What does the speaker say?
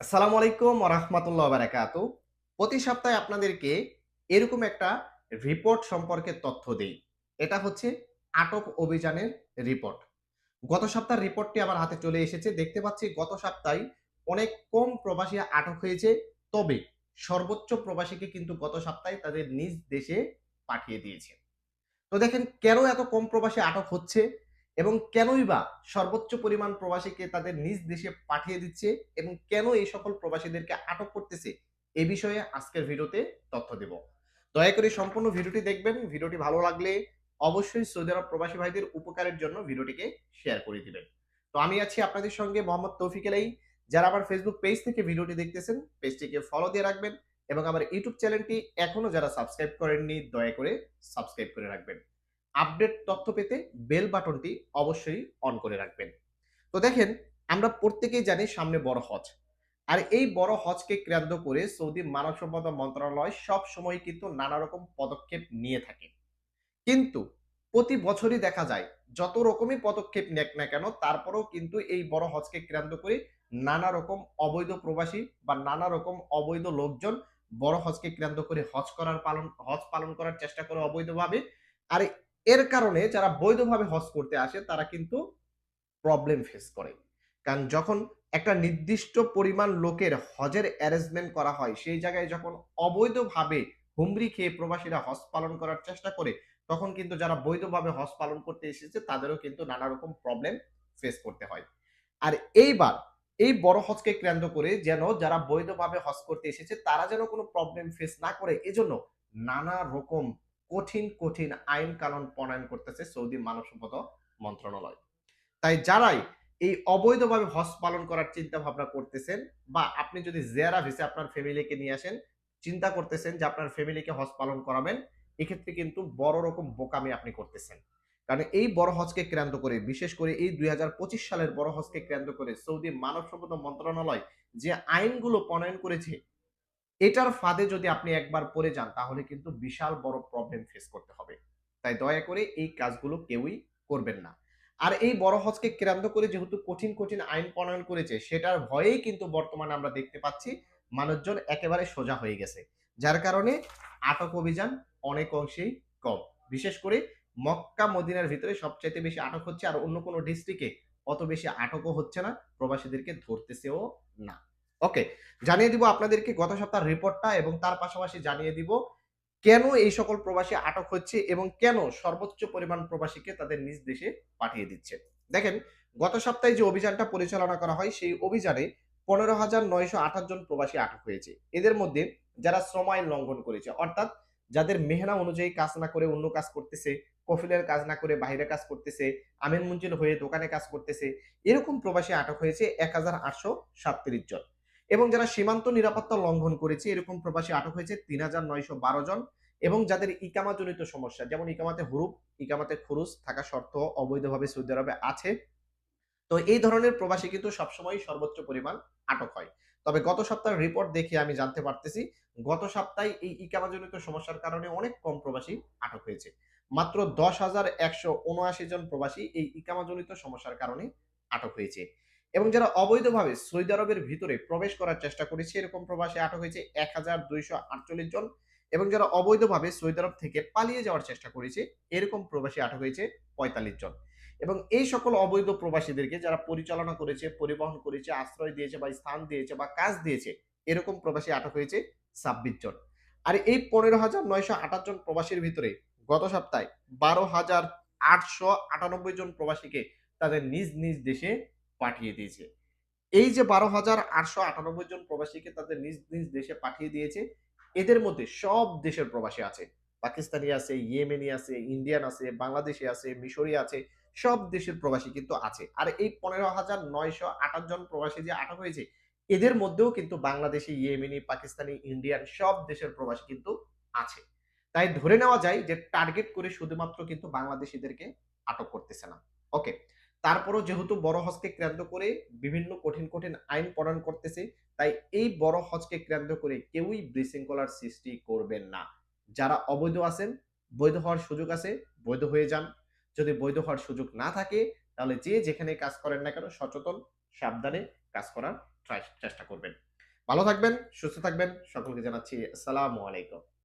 আসসালামু আলাইকুম রহমতুল্লাহ বারাকাত। প্রতি সপ্তাহে আপনাদেরকে এরকম একটা রিপোর্ট সম্পর্কে তথ্য দেই। এটা হচ্ছে আটক অভিযানের রিপোর্ট গত সপ্তাহের রিপোর্টটি আমার হাতে চলে এসেছে। দেখতে পাচ্ছি গত সপ্তাহে অনেক কম প্রবাসী আটক হয়েছে, তবে সর্বোচ্চ প্রবাসীকে কিন্তু গত সপ্তাহে তাদের নিজ দেশে পাঠিয়ে দিয়েছে। তো দেখেন, কেন এত কম প্রবাসী আটক হচ্ছে? এবং কেনই বা সর্বোচ্চ পরিমাণ প্রবাসীকে তাদের নিজ দেশে পাঠিয়ে দিচ্ছে এবং কেন এই সকল প্রবাসীদেরকে আটক করতেছে, এ বিষয়ে আজকের ভিডিওতে তথ্য দেব। দয়া করে সম্পূর্ণ ভিডিওটি দেখবেন, ভিডিওটি ভালো লাগলে অবশ্যই সৌদি আরব প্রবাসী ভাইদের উপকারের জন্য ভিডিওটিকে শেয়ার করে দিবেন। তো আমি আছি আপনাদের সঙ্গে মোহাম্মদ তৌফিক এলাই। যারা আমার ফেসবুক পেজ থেকে ভিডিওটি দেখতেছেন পেজটিকে ফলো দিয়ে রাখবেন এবং আমার ইউটিউব চ্যানেলটি এখনও যারা সাবস্ক্রাইব করেননি, দয়া করে সাবস্ক্রাইব করে রাখবেন। আপডেট তথ্য পেতে বেল বাটনটি অবশ্যই অন করে রাখবেন। তো দেখেন, আমরা প্রত্যেকেই জানি সামনে বড় হজ। আর এই বড় হজকে কেন্দ্র করে সৌদি মানব সম্পদ মন্ত্রণালয় সব সময় কিন্তু নানা রকম পদক্ষেপ নিয়ে থাকে। কিন্তু প্রতি বছরই দেখা যায়, যত রকমই পদক্ষেপ নেক না কেন, তারপরেও কিন্তু এই বড় হজকে কেন্দ্র করে নানা রকম অবৈধ প্রবাসী বা নানা রকম অবৈধ লোকজন বড় হজকে কেন্দ্র করে হজ করার পালন, হজ পালন করার চেষ্টা করে অবৈধভাবে। আর এর কারণে যারা বৈধভাবে হজ করতে আসে, তারা কিন্তু প্রবলেম ফেস করে। কারণ যখন একটা নির্দিষ্ট পরিমাণ লোকের হজের অ্যারেঞ্জমেন্ট করা হয়, সেই জায়গায় যখন অবৈধভাবে হুমড়ি খেয়ে প্রবাসীরা হজ পালন করার চেষ্টা করে, তখন কিন্তু যারা বৈধভাবে হজ পালন করতে এসেছে, তাদেরও কিন্তু নানা রকম প্রবলেম ফেস করতে হয়। আর এইবার এই বড় হজকে কেন্দ্র করে যেন যারা বৈধভাবে হজ করতে এসেছে, তারা যেন কোনো প্রবলেম ফেস না করে, এজন্য নানা রকম কঠিন কঠিন আইন কানুন প্রণয়ন করতেছে সৌদি মানব সম্পদ মন্ত্রণালয়। তাই যারাই এই অবৈধভাবে হজ পালন করার চিন্তা ভাবনা করতেছেন বা আপনি যদি জেরা ভিসে আপনার ফ্যামিলিকে নিয়ে আসেন, চিন্তা করতেছেন যে আপনার ফ্যামিলিকে হজ পালন করাবেন, এক্ষেত্রে কিন্তু বড় রকম বোকামি আপনি করতেছেন। কারণ এই বড় হজকে কেন্দ্র করে, বিশেষ করে এই দুই হাজার পঁচিশ সালের বড় হজকে কেন্দ্র করে সৌদি মানব সম্পদ মন্ত্রণালয় যে আইনগুলো প্রণয়ন করেছে এটার ফাঁদে যদি আপনি একবার পড়ে যান, তাহলে কিন্তু বিশাল বড় প্রবলেম ফেস করতে হবে। তাই দয়া করে এই কাজগুলো কেউই করবেন না। আর এই বড় হজকে কেন্দ্র করে যেহেতু কঠিন কঠিন আইন প্রণয়ন করেছে, সেটার ভয়েই কিন্তু বর্তমানে আমরা দেখতে পাচ্ছি মানুষজন একেবারে সোজা হয়ে গেছে। যার কারণে আটক অভিযান অনেক অংশেই কম। বিশেষ করে মক্কা, মদিনার ভিতরে সবচাইতে বেশি আটক হচ্ছে আর অন্য কোনো ডিস্ট্রিক্টে অত বেশি আটকও হচ্ছে না। প্রবাসীদেরকে ধরতেছেও না। ওকে জানিয়ে দিব আপনাদেরকে গত সপ্তাহের রিপোর্টটা এবং তার পাশাপাশি জানিয়ে দিব কেন এই সকল প্রবাসী আটক হচ্ছে এবং কেন সর্বোচ্চ পরিমাণ প্রবাসীকে তাদের নিজ দেশে পাঠিয়ে দিচ্ছে। দেখেন, গত সপ্তাহে যে অভিযানটা পরিচালনা করা হয়, সেই অভিযানে পনেরো হাজার নয়শো আঠাশ জন প্রবাসী আটক হয়েছে। এদের মধ্যে যারা শ্রম আইন লঙ্ঘন করেছে, অর্থাৎ যাদের মেহনা অনুযায়ী কাজ না করে অন্য কাজ করতেছে, কফিলের কাজ না করে বাইরে কাজ করতেছে, আমিন মঞ্জিল হয়ে দোকানে কাজ করতেছে, এরকম প্রবাসী আটক হয়েছে এক হাজার আটশো সাতত্রিশ জন। এবং যারা সীমান্ত নিরাপত্তা লঙ্ঘন করেছে, এরকম প্রবাসী আটক হয়েছে তিন হাজার নয়শো বারো জন এবং যাদের ইকামাজনিত সমস্যা, যেমন ইকামাতে হুরুপ, ইকামাতে খুরুজ থাকা শর্ত অবৈধভাবে সৌদি আরবে আছে। তো এই ধরনের প্রবাসী কিন্তু সবসময় সর্বোচ্চ পরিমাণ আটক হয়। তবে গত সপ্তাহের রিপোর্ট দেখে আমি জানতে পারতেছি, গত সপ্তাহে এই ইকামাজনিত সমস্যার কারণে অনেক কম প্রবাসী আটক হয়েছে। মাত্র দশ হাজার একশো উনআশি জন প্রবাসী এই ইকামাজনিত সমস্যার কারণে আটক হয়েছে। এবং যারা অবৈধভাবে সৌদি আরবের ভিতরে প্রবেশ করার চেষ্টা করেছে, এরকম প্রবাসী আটক হয়েছে এক হাজার দুইশো আটচল্লিশ জন এবং যারা অবৈধভাবে সৌদি আরব থেকে পালিয়ে যাওয়ার চেষ্টা করেছে, এরকম প্রবাসী আটক হয়েছে পঁয়তাল্লিশ জন। এবং এই সকল অবৈধ প্রবাসীদেরকে যারা পরিচালনা করেছে, পরিবহন করেছে, আশ্রয় দিয়েছে বা স্থান দিয়েছে বা কাজ দিয়েছে, এরকম প্রবাসী আটক হয়েছে ছাব্বিশ জন। আর এই পনেরো হাজার নয়শো আঠাশ জন প্রবাসীর ভিতরে গত সপ্তাহে বারো হাজার আটশো আটানব্বই জন প্রবাসীকে তাদের নিজ নিজ দেশে পাঠিয়ে দিয়েছে। এই যে বারো হাজার আটশো আটানব্বই জন প্রবাসীকে তাদের নিজ নিজ দেশে পাঠিয়ে দিয়েছে, এদের মধ্যে সব দেশের প্রবাসী আছে। পাকিস্তানি আছে, ইয়েমেনি আছে, ইন্ডিয়ান আছে, বাংলাদেশি আছে, মিশরি আছে, সব দেশের প্রবাসী কিন্তু আছে। আর এই পনেরো হাজার নয়শো আঠাশ জন প্রবাসী যে আটক হয়েছে, এদের মধ্যেও কিন্তু বাংলাদেশি, ইয়েমেনি, পাকিস্তানি, ইন্ডিয়ান সব দেশের প্রবাসী কিন্তু আছে। তাই ধরে নেওয়া যায় যে টার্গেট করে শুধুমাত্র কিন্তু বাংলাদেশিদেরকে আটক করতেছে না। ওকে তারপরও যেহেতু বড় হজকে কেন্দ্র করে বিভিন্ন কঠিন কঠিন আইন প্রণয়ন করতেছে তাই এই বড় হজকে কেন্দ্র করে কেউই বিশৃঙ্খলার সৃষ্টি করবেন না যারা অবৈধ আছেন বৈধ হওয়ার সুযোগ আছে বৈধ হয়ে যান যদি বৈধ হওয়ার সুযোগ না থাকে তাহলে যে যেখানে কাজ করেন না কেন সচেতন সাবধানে কাজ করার চেষ্টা করবেন। ভালো থাকবেন, সুস্থ থাকবেন। সকলকে জানাচ্ছি আসসালামু আলাইকুম।